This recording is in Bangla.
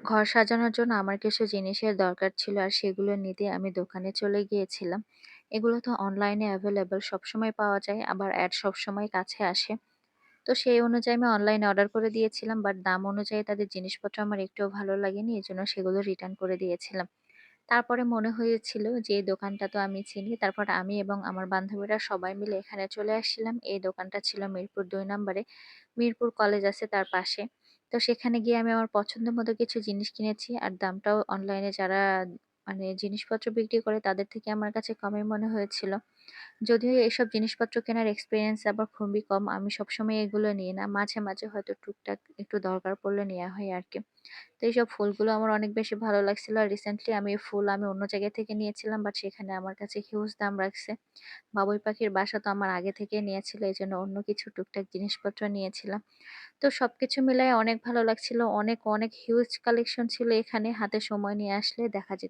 ঘর সাজানোর জন্য আমার কিছু জিনিসের দরকার ছিল আর সেগুলো নিতে আমি দোকানে চলে গিয়েছিলাম। এগুলো তো অনলাইনে অ্যাভেলেবল সবসময় পাওয়া যায়, আবার অ্যাড সবসময় কাছে আসে। তো সেই অনুযায়ী আমি অনলাইনে অর্ডার করে দিয়েছিলাম বাট দাম অনুযায়ী তাদের জিনিসপত্র আমার একটুও ভালো লাগেনি এজন্য সেগুলো রিটার্ন করে দিয়েছিলাম। তারপরে মনে হয়েছিল যে, এই দোকানটা তো আমি চিনি তারপর আমি এবং আমার বান্ধবীরা সবাই মিলে এখানে চলে আসছিলাম। এই দোকানটা ছিল মিরপুর ২ নম্বরে। মিরপুর কলেজ আছে তার পাশে। তো সেখানে গিয়ে আমি আমার পছন্দ মতো কিছু জিনিস কিনেছি। আর দামটাও অনলাইনে যারা মানে জিনিসপত্র বিক্রি করে তাদের থেকে আমার কাছে কমই মনে হয়েছিল। যদিও এসব জিনিসপত্র কেনার এক্সপিরিয়েন্স আবার খুবই কম। আমি সবসময় এগুলো নিই না। মাঝে, মাঝে হয়তো টুকটাক একটু দরকার পড়লে নেওয়া হয় আর কি তো এইসব ফুলগুলো আমার অনেক বেশি ভালো লাগছিল। আর রিসেন্টলি আমি ফুল আমি অন্য জায়গা থেকে নিয়েছিলাম বাট সেখানে আমার কাছে হিউজ দাম রাখছে। বাবুই পাখির বাসা তো আমার আগে থেকেই নিয়েছিল এই জন্য অন্য কিছু টুকটাক জিনিসপত্র নিয়েছিলাম। তো সব কিছু মিলায়ে অনেক ভালো লাগছিল। অনেক, অনেক হিউজ কালেকশন ছিল এখানে। হাতে সময় নিয়ে আসলে দেখা যেত।